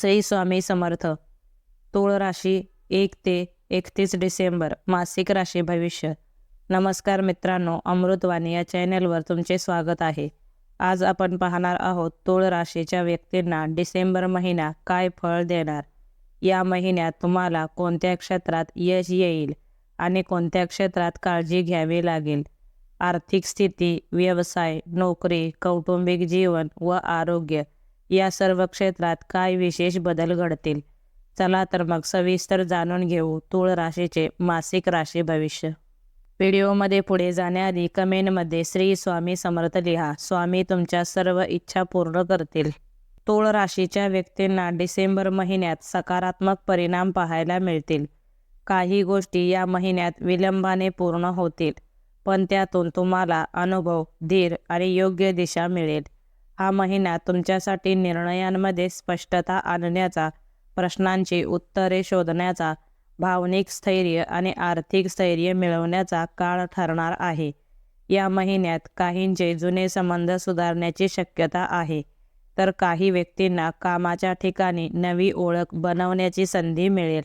श्री स्वामी समर्थ. तूळ राशी एक ते एकतीस डिसेंबर मासिक राशी भविष्य. नमस्कार मित्रांनो अमृतवाणी या चॅनेलवर तुमचे स्वागत आहे. आज आपण पाहणार आहोत तूळ राशीच्या व्यक्तींना डिसेंबर महिना काय फळ देणार? या महिन्यात तुम्हाला कोणत्या क्षेत्रात यश येईल आणि कोणत्या क्षेत्रात काळजी घ्यावी लागेल? आर्थिक स्थिती व्यवसाय नोकरी कौटुंबिक जीवन व आरोग्य या सर्व क्षेत्रात काय विशेष बदल घडतील? चला तर मग सविस्तर जाणून घेऊ तूळ राशीचे मासिक राशी भविष्य. व्हिडिओमध्ये पुढे जाण्याआधी कमेंटमध्ये श्री स्वामी समर्थ लिहा. स्वामी तुमच्या सर्व इच्छा पूर्ण करतील. तूळ राशीच्या व्यक्तींना डिसेंबर महिन्यात सकारात्मक परिणाम पाहायला मिळतील. काही गोष्टी या महिन्यात विलंबाने पूर्ण होतील पण त्यातून तुम्हाला अनुभव धीर आणि योग्य दिशा मिळेल. हा महिना तुमच्यासाठी निर्णयांमध्ये स्पष्टता आणण्याचा प्रश्नांची उत्तरे शोधण्याचा भावनिक स्थैर्य आणि आर्थिक स्थैर्य मिळवण्याचा काळ ठरणार आहे. या महिन्यात काहींचे जुने संबंध सुधारण्याची शक्यता आहे. तर काही व्यक्तींना कामाच्या ठिकाणी नवी ओळख बनवण्याची संधी मिळेल.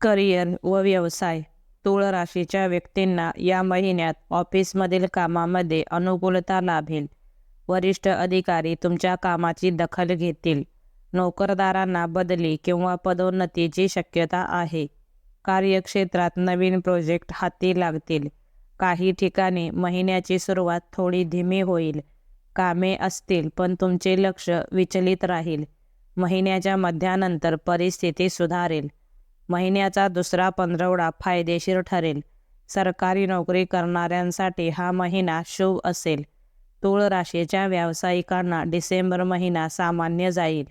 करिअर व व्यवसाय तूळ राशीच्या व्यक्तींना या महिन्यात ऑफिसमधील कामामध्ये अनुकूलता लाभेल. वरिष्ठ अधिकारी तुमच्या कामाची दखल घेतील. नोकरदारांना बदली किंवा पदोन्नतीची शक्यता आहे. कार्यक्षेत्रात नवीन प्रोजेक्ट हाती लागतील. काही ठिकाणी महिन्याची सुरुवात थोडी धीमी होईल. कामे असतील पण तुमचे लक्ष विचलित राहील. महिन्याच्या मध्यानंतर परिस्थिती सुधारेल. महिन्याचा दुसरा पंधरवडा फायदेशीर ठरेल. सरकारी नोकरी करणाऱ्यांसाठी हा महिना शुभ असेल. तूळ राशीच्या व्यावसायिकांना डिसेंबर महिना सामान्य जाईल.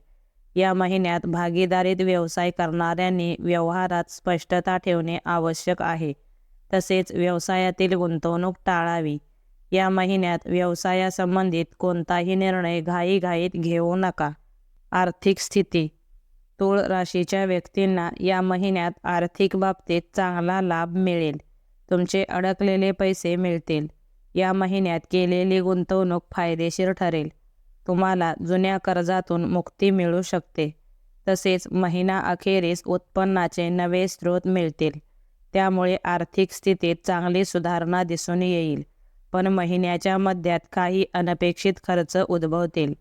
या महिन्यात भागीदारीत व्यवसाय करणाऱ्यांनी व्यवहारात स्पष्टता ठेवणे आवश्यक आहे. तसेच व्यवसायातील गुंतवणूक टाळावी. या महिन्यात व्यवसायासंबंधित कोणताही निर्णय घाईघाईत घेऊ नका. आर्थिक स्थिती. तूळ राशीच्या व्यक्तींना या महिन्यात आर्थिक बाबतीत चांगला लाभ मिळेल. तुमचे अडकलेले पैसे मिळतील. या महिन्यात केलेली गुंतवणूक फायदेशीर ठरेल. तुम्हाला जुन्या कर्जातून मुक्ती मिळू शकते. तसेच महिना अखेरीस उत्पन्नाचे नवे स्रोत मिळतील. त्यामुळे आर्थिक स्थितीत चांगली सुधारणा दिसून येईल. पण महिन्याच्या मध्यात काही अनपेक्षित खर्च उद्भवतील.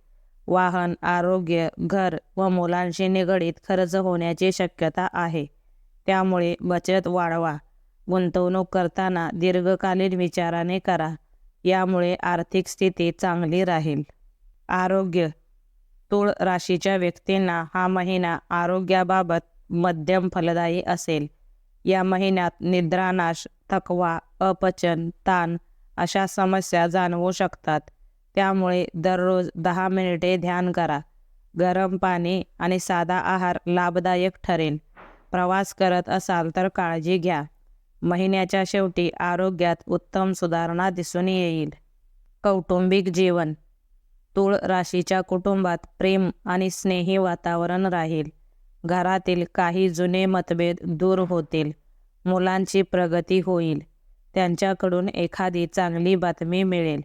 वाहन आरोग्य घर व मुलांशी निगडीत खर्च होण्याची शक्यता आहे. त्यामुळे बचत वाढवा. गुंतवणूक करताना दीर्घकालीन विचाराने करा. यामुळे आर्थिक स्थिती चांगली राहील. आरोग्य. तूळ राशीच्या व्यक्तींना हा महिना आरोग्याबाबत मध्यम फलदायी असेल. या महिन्यात निद्रानाश थकवा अपचन ताण अशा समस्या जाणवू शकतात. त्यामुळे दररोज दहा मिनिटे ध्यान करा. गरम पाणी आणि साधा आहार लाभदायक ठरेल. प्रवास करत असाल तर काळजी घ्या. महिन्याच्या शेवटी आरोग्यात उत्तम सुधारणा दिसून येईल. कौटुंबिक जीवन. तूळ राशीच्या कुटुंबात प्रेम आणि स्नेही वातावरण राहील. घरातील काही जुने मतभेद दूर होतील. मुलांची प्रगती होईल. त्यांच्याकडून एखादी चांगली बातमी मिळेल.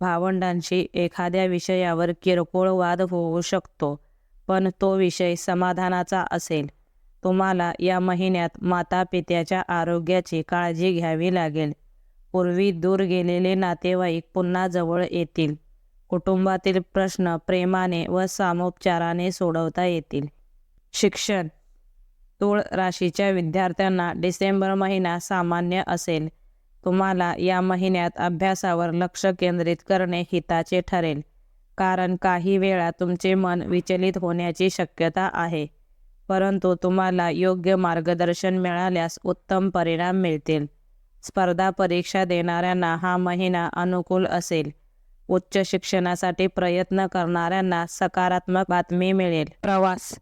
भावंडांशी एखाद्या विषयावर किरकोळ वाद होऊ शकतो पण तो विषय समाधानाचा असेल. तुम्हाला या महिन्यात माता पित्याच्या आरोग्याची काळजी घ्यावी लागेल. पूर्वी दूर गेलेले नातेवाईक पुन्हा जवळ येतील. कुटुंबातील प्रश्न प्रेमाने व सामोपचाराने सोडवता येतील. शिक्षण. तूळ राशीच्या विद्यार्थ्यांना डिसेंबर महिना सामान्य असेल. तुम्हाला या महिन्यात अभ्यासावर लक्ष केंद्रित करणे हिताचे ठरेल. कारण काही वेळा तुमचे मन विचलित होण्याची शक्यता आहे. परंतु तुम्हाला योग्य मार्गदर्शन मिळाल्यास उत्तम परिणाम मिळतील. स्पर्धा परीक्षा देणाऱ्यांना हा महिना अनुकूल असेल. उच्च शिक्षणासाठी प्रयत्न करणाऱ्यांना सकारात्मक बातमी मिळेल. प्रवास.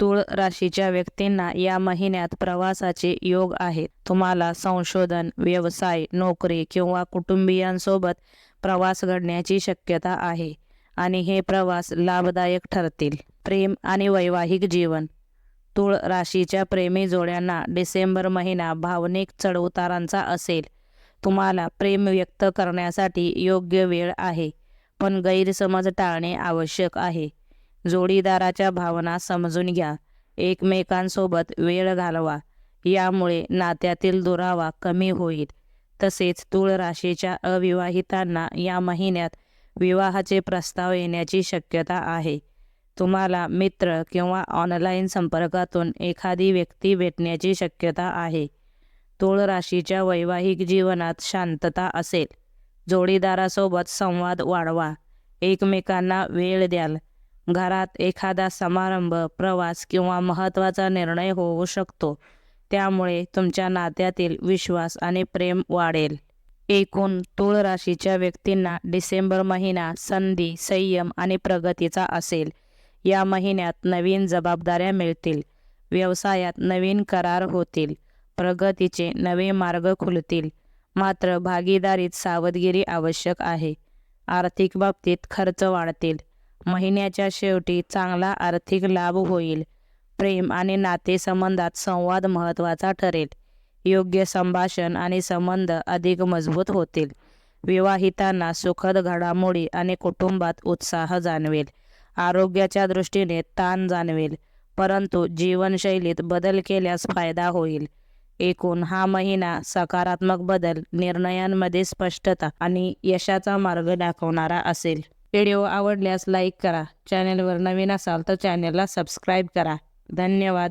तूळ राशीच्या व्यक्तींना या महिन्यात प्रवासाचे योग आहेत. तुम्हाला संशोधन व्यवसाय नोकरी किंवा कुटुंबियांसोबत प्रवास घडण्याची शक्यता आहे आणि हे प्रवास लाभदायक ठरतील. प्रेम आणि वैवाहिक जीवन. तुळ राशीच्या प्रेमी जोड्यांना डिसेंबर महिना भावनिक चढउतारांचा असेल. तुम्हाला प्रेम व्यक्त करण्यासाठी योग्य वेळ आहे पण गैरसमज टाळणे आवश्यक आहे. जोडीदाराच्या भावना समजून घ्या. एकमेकांसोबत वेळ घालवा. यामुळे नात्यातील दुरावा कमी होईल. तसेच तुळ राशीच्या अविवाहितांना या महिन्यात विवाहाचे प्रस्ताव येण्याची शक्यता आहे. तुम्हाला मित्र किंवा ऑनलाईन संपर्कातून एखादी व्यक्ती भेटण्याची शक्यता आहे. तूळ राशीच्या वैवाहिक जीवनात शांतता असेल. जोडीदारासोबत संवाद वाढवा. एकमेकांना वेळ द्याल. घरात एखादा समारंभ प्रवास किंवा महत्त्वाचा निर्णय होऊ शकतो. त्यामुळे तुमच्या नात्यातील विश्वास आणि प्रेम वाढेल. एकूण तूळ राशीच्या व्यक्तींना डिसेंबर महिना संधी संयम आणि प्रगतीचा असेल. या महिन्यात नवीन जबाबदाऱ्या मिळतील. व्यवसायात नवीन करार होतील. प्रगतीचे नवे मार्ग खुलतील. मात्र भागीदारीत सावधगिरी आवश्यक आहे. आर्थिक बाबतीत खर्च वाढतील. महिन्याच्या शेवटी चांगला आर्थिक लाभ होईल. प्रेम आणि नातेसंबंधात संवाद महत्त्वाचा ठरेल. योग्य संभाषण आणि संबंध अधिक मजबूत होतील. विवाहितांना सुखद घडामोडी आणि कुटुंबात उत्साह जाणवेल. आरोग्याच्या दृष्टीने ताण जाणवेल परंतु जीवनशैलीत बदल केल्यास फायदा होईल. एकूण हा महिना सकारात्मक बदल निर्णयांमध्ये स्पष्टता आणि यशाचा मार्ग दाखवणारा असेल. व्हिडिओ आवडल्यास लाईक करा. चॅनेलवर नवीन असाल तर चॅनेलला सबस्क्राईब करा. धन्यवाद.